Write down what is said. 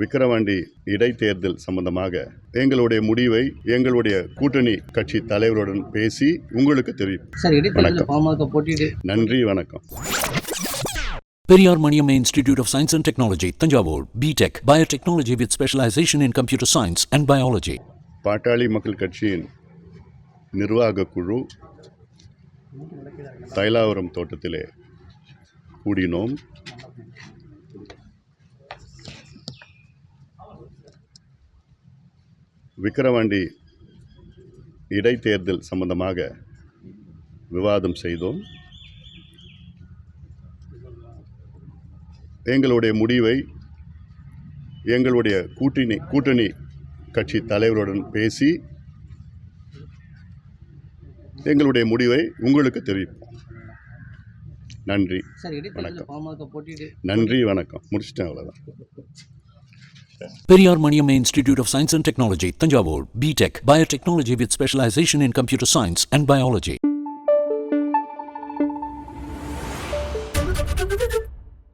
விக்கிரவாண்டி இடைத்தேர்தல் சம்பந்தமாக எங்களுடைய முடிவை எங்களுடைய கூட்டணி கட்சி தலைவருடன் பேசி உங்களுக்கு தெரியும் நன்றி வணக்கம். Periyar Maniam Institute of Science and Technology, Tanjavur, BTech, Biotechnology with specialization in computer science and biology. பாட்டாளி மக்கள் கட்சியின் நிர்வாக குழு தைலாவரம் தோட்டத்திலே கூடினோம். விக்கிரவாண்டி இடைத்தேர்தல் சம்பந்தமாக விவாதம் செய்தோம். எங்களுடைய முடிவை எங்களுடைய கூட்டணி கூட்டணி கட்சி தலைவருடன் பேசி எங்களுடைய முடிவை உங்களுக்கு தெரிவிப்போம். நன்றி வணக்கம். நன்றி வணக்கம். முடிச்சிட்டேன் அவ்வளோதான் Periyar Maniam institute of science and technology Thanjavur B Tech biotechnology with specialisation in computer science and biology